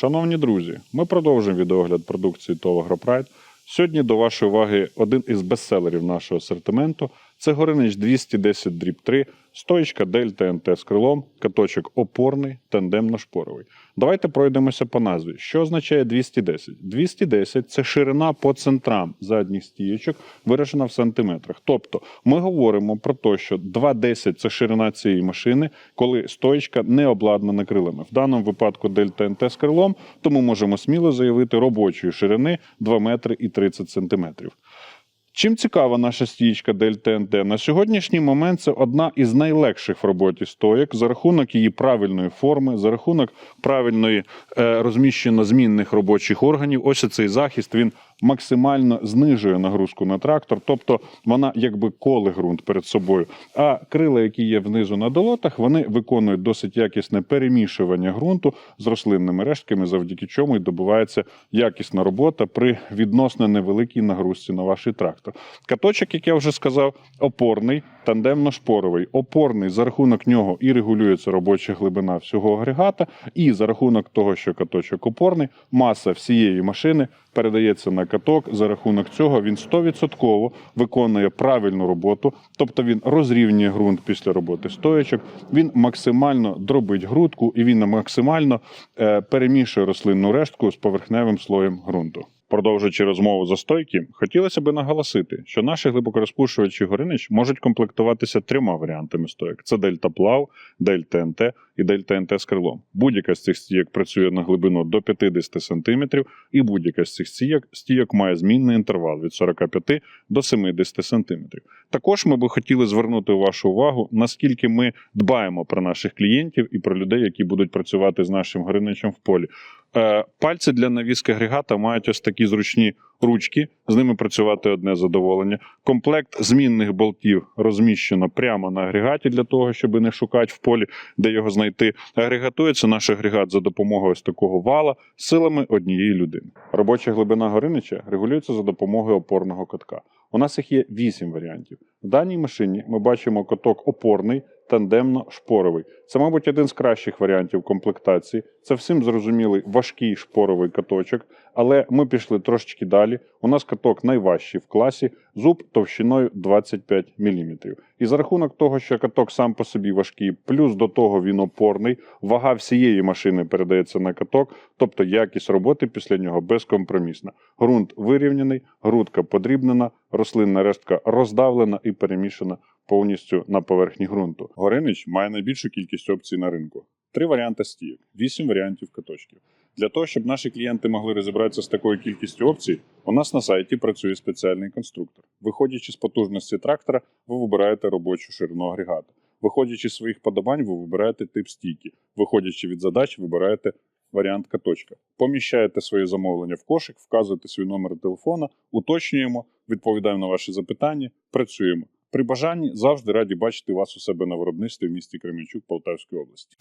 Шановні друзі, ми продовжуємо відеогляд продукції ТОВ «Агропрайд». Сьогодні до вашої уваги один із бестселерів нашого асортименту. Це Горинич 210 дріб 3, стоїчка Дель ТНТ з крилом, каточок опорний, тандемно-шпоровий. Давайте пройдемося по назві. Що означає 210? 210 – це ширина по центрам задніх стієчок, виражена в сантиметрах. Тобто ми говоримо про те, що 210 – це ширина цієї машини, коли стоїчка не обладнана крилами. В даному випадку Дель ТНТ з крилом, тому можемо сміло заявити робочої ширини 2 метри і 30 сантиметрів. Чим цікава наша стієчка Дель ТНТ? На сьогоднішній момент це одна із найлегших в роботі стоєк за рахунок її правильної форми, за рахунок правильної е, розміщено змінних робочих органів. Ось цей захист він максимально знижує нагрузку на трактор, тобто вона якби коле ґрунт перед собою. А крила, які є внизу на долотах, вони виконують досить якісне перемішування ґрунту з рослинними рештками, завдяки чому і добувається якісна робота при відносно невеликій нагрузці на ваш трактор. Каточок, як я вже сказав, опорний, тандемно-шпоровий. Опорний за рахунок нього і регулюється робоча глибина всього агрегата, і за рахунок того, що каточок опорний, маса всієї машини передається на каток. За рахунок цього він 100% виконує правильну роботу, тобто він розрівнює ґрунт після роботи стоячок, він максимально дробить грудку і він максимально е, перемішує рослинну рештку з поверхневим слоєм ґрунту. Продовжуючи розмову за стойки, хотілося б наголосити, що наші глибокорозпушувачі горинич можуть комплектуватися трьома варіантами стоїк: це Дельта Плав, Дельта ТНТ і Дель ТНТ з крилом. Будь-яка з цих стійок працює на глибину до 50 см, і будь-яка з цих стійок, стійок має змінний інтервал від 45 до 70 см. Також ми би хотіли звернути вашу увагу, наскільки ми дбаємо про наших клієнтів і про людей, які будуть працювати з нашим гориничем в полі. Е, Пальці для навіски агрегата мають ось такі зручні ручки, з ними працювати одне задоволення. Комплект змінних болтів розміщено прямо на агрегаті для того, щоб не шукати в полі, де його знайти. Агрегатується наш агрегат за допомогою ось такого вала силами однієї людини. Робоча глибина горинича регулюється за допомогою опорного катка. У нас їх є вісім варіантів. В даній машині ми бачимо каток опорний, тандемно-шпоровий. Це, мабуть, один з кращих варіантів комплектації. Це всім зрозумілий важкий шпоровий каточок, але ми пішли трошечки далі. У нас каток найважчий в класі, зуб товщиною 25 мм. І за рахунок того, що каток сам по собі важкий, плюс до того він опорний, вага всієї машини передається на каток, тобто якість роботи після нього безкомпромісна. Грунт вирівняний, грудка подрібнена, рослинна рештка роздавлена і перемішана повністю на поверхні ґрунту. Горинич має найбільшу кількість опцій на ринку. Три варіанти стійок, вісім варіантів каточків. Для того, щоб наші клієнти могли розібратися з такою кількістю опцій, у нас на сайті працює спеціальний конструктор. Виходячи з потужності трактора, ви вибираєте робочу ширину агрегата. Виходячи з своїх подобань, ви вибираєте тип стійки. Виходячи від задач, вибираєте варіант каточка. Поміщаєте своє замовлення в кошик, вказуєте свій номер телефона, уточнюємо, відповідаємо на ваші запитання, працюємо. При бажанні завжди раді бачити вас у себе на виробництві в місті Кременчук Полтавської області.